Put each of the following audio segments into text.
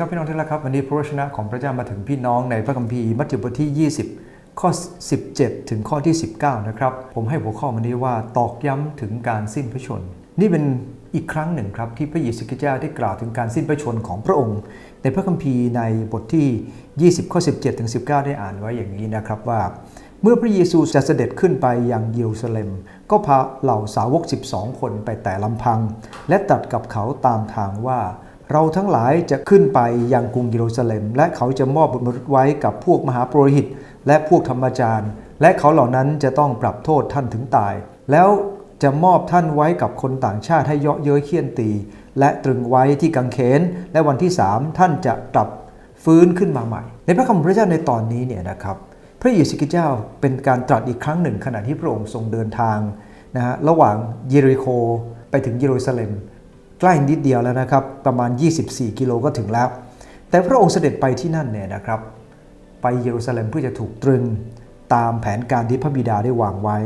ครับพี่น้องที่รักครับวันนี้พระวจนะของพระเจ้ามาถึงพี่น้องในพระคัมภีร์มัทธิวบทที่ 20 ข้อ 17 ถึงข้อที่ 19 นะครับ ผมให้หัวข้อวันนี้ว่าตอกย้ำถึงการสิ้นพระชน นี่เป็นอีกครั้งหนึ่งครับที่พระเยซูคริสต์เจ้าได้กล่าวถึงการสิ้นพระชนของพระองค์ ในพระคัมภีร์ในบทที่ 20 ข้อ 17 ถึง 19 ได้อ่านไว้อย่างนี้นะครับว่า เมื่อพระเยซูจะเสด็จขึ้นไปยังเยรูซาเล็ม ก็พาเหล่าสาวก 12 คนไปแต่ลำพัง และตัดกับเขาตามทางว่า เราทั้งหลายจะขึ้นไปยังกรุงเยรูซาเล็ม และเขาจะมอบบทมนุษย์ไว้กับพวกมหาปรหิต และพวกธรรมจารย์ และเขาเหล่านั้นจะต้องปรับโทษท่านถึงตาย แล้วจะมอบท่านไว้กับคนต่างชาติให้เยาะเย้ยเคี่ยนตี และตรึงไว้ที่กังเขน และวันที่สามท่านจะกลับฟื้นขึ้นมาใหม่ ในพระคำพระเจ้าในตอนนี้เนี่ยนะครับพระเยซูคริสต์เจ้าเป็นการตรัสอีกครั้งหนึ่งขณะที่พระองค์ทรงเดินทางนะฮะระหว่างเยริโคไปถึงเยรูซาเล็ม ใกล้นิดเดียวแล้วนะครับ ประมาณ 24 กิโลก็ถึงแล้ว แต่พระองค์เสด็จไปที่นั่นเนี่ยนะครับ ไปเยรูซาเล็มเพื่อจะถูกตรึงตามแผนการที่พระบิดาได้วางไว้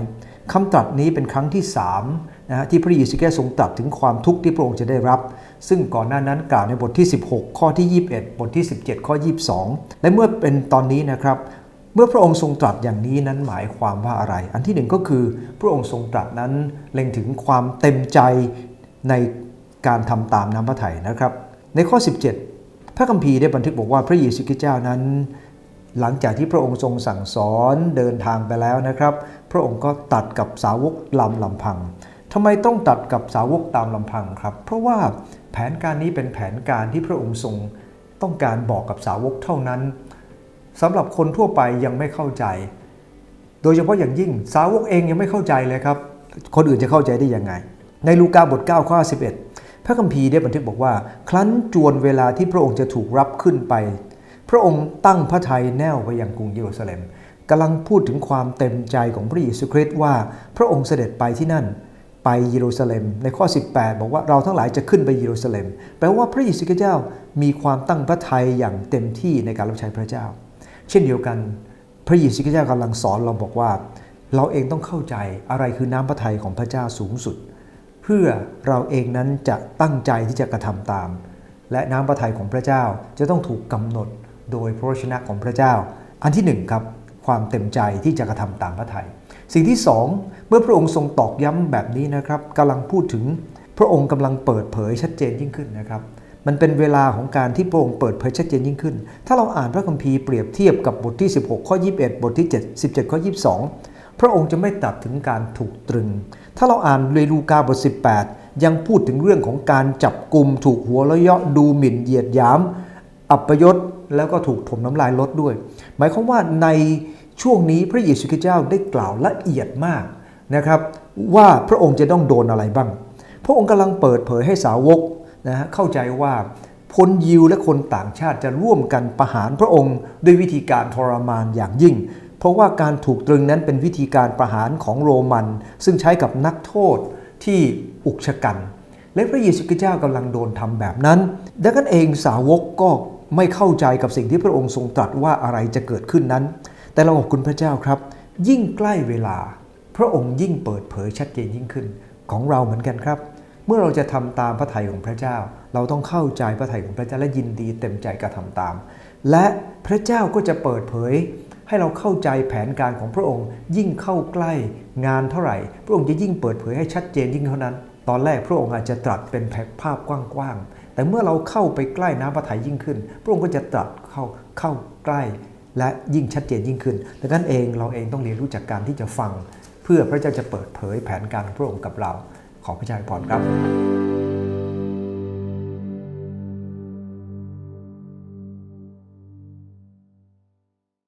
คำตรัสนี้เป็นครั้งที่3นะฮะที่พระเยซูคริสต์ทรงตรัสถึงความทุกข์ที่พระองค์จะได้รับ ซึ่งก่อนหน้านั้นกล่าวในบทที่ 16 ข้อที่ 21 บทที่ 17 ข้อ 22 และเมื่อเป็นตอนนี้นะครับ เมื่อพระองค์ทรงตรัสอย่างนี้นั้นหมายความว่าอะไร อันที่หนึ่งก็คือพระองค์ทรงตรัสนั้นเล็งถึงความเต็มใจใน การทำตามน้ำพระทัยนะครับ ในข้อ 17 พระคัมภีร์ได้บันทึกบอกว่าพระเยซูคริสต์เจ้านั้น หลังจากที่พระองค์ทรงสั่งสอนเดินทางไปแล้วนะครับ พระองค์ก็ตัดกับสาวกลำลำพังทำไมต้องตัดกับสาวกตามลำพังครับ เพราะว่าแผนการนี้เป็นแผนการที่พระองค์ทรงต้องการบอกกับสาวกเท่านั้นสำหรับคนทั่วไปยังไม่เข้าใจ โดยเฉพาะอย่างยิ่งสาวกเองยังไม่เข้าใจเลยครับ คนอื่นจะเข้าใจได้ยังไง ในลูกาบท9ข้อ11 พระคัมภีร์ได้บันทึกบอกว่า ครั้นจวนเวลาที่พระองค์จะถูกรับขึ้นไป พระองค์ตั้งพระทัยแน่วไปยังกรุงเยรูซาเล็มกำลังพูดถึงความเต็มใจของพระเยซูคริสต์ว่าพระองค์เสด็จไปที่นั่น ไปเยรูซาเล็ม ในข้อ 18 บอกว่าเราทั้งหลายจะขึ้นไปเยรูซาเล็ม แปลว่าพระเยซูคริสต์เจ้ามีความตั้งพระทัยอย่างเต็มที่ในการรับใช้พระเจ้า เช่นเดียวกัน พระเยซูคริสต์เจ้ากำลังสอนเราบอกว่า เราเองต้องเข้าใจอะไรคือน้ำพระทัยของพระเจ้าสูงสุด พื่อเราเองนั้นจะตั้งใจที่จะกระทำตาม และน้ำพระทัยของพระเจ้าจะต้องถูกกำหนดโดยพระวจนะของพระเจ้า อันที่หนึ่งครับความเต็มใจที่จะกระทำตามพระทัยสิ่งที่สองเมื่อพระองค์ทรงตอกย้ำแบบนี้นะครับกำลังพูดถึงพระองค์กำลังเปิดเผยชัดเจนยิ่งขึ้นนะครับมันเป็นเวลาของการที่พระองค์เปิดเผยชัดเจนยิ่งขึ้น ถ้าเราอ่านพระคัมภีร์เปรียบเทียบกับบทที่ 16 ข้อ 21 บทที่ 7 17 ข้อ 22 พระองค์จะไม่ตัดถึงการถูกตรึง ถ้าเราอ่านเลลูกาบท 18 ยังพูดถึงเรื่องของการจับกลุ่มถูกหัวเราะเยาะดูหมิ่นเหยียดหยาม อัปยศแล้วก็ถูกถมน้ำลายลดด้วย หมายความว่าในช่วงนี้พระเยซูคริสต์เจ้าได้กล่าวละเอียดมากนะครับว่าพระองค์จะต้องโดนอะไรบ้าง พระองค์กำลังเปิดเผยให้สาวกนะฮะเข้าใจว่าพลยิวและคนต่างชาติจะร่วมกันประหารพระองค์ด้วยวิธีการทรมานอย่างยิ่ง เพราะว่าการถูกตรึงนั้นเป็นวิธีการประหารของโรมัน ซึ่งใช้กับนักโทษที่อุกชะกัน และพระเยซูคริสต์เจ้ากำลังโดนทำแบบนั้น ดังนั้นเองสาวกก็ไม่เข้าใจกับสิ่งที่พระองค์ทรงตรัสว่าอะไรจะเกิดขึ้นนั้น แต่เราขอบคุณพระเจ้าครับ ยิ่งใกล้เวลา พระองค์ยิ่งเปิดเผยชัดเจนยิ่งขึ้นของเราเหมือนกันครับ เมื่อเราจะทำตามพระทัยของพระเจ้า เราต้องเข้าใจพระทัยของพระเจ้าและยินดีเต็มใจกระทำตาม และพระเจ้าก็จะเปิดเผย ให้เราเข้าใจแผนการของพระองค์ ยิ่งเข้าใกล้งานเท่าไหร่ พระองค์จะยิ่งเปิดเผยให้ชัดเจนยิ่งเท่านั้น ตอนแรกพระองค์อาจจะตรัสเป็นภาพกว้างๆ แต่เมื่อเราเข้าไปใกล้น้ำพระทัยยิ่งขึ้น พระองค์ก็จะตรัสเข้าเข้าใกล้ และยิ่งชัดเจนยิ่งขึ้นดังนั้นเองเราเองต้องเรียนรู้จากการที่จะฟัง เพื่อพระเจ้าจะเปิดเผยแผนการของพระองค์กับเรา ขอพระเจ้าอวยพรครับ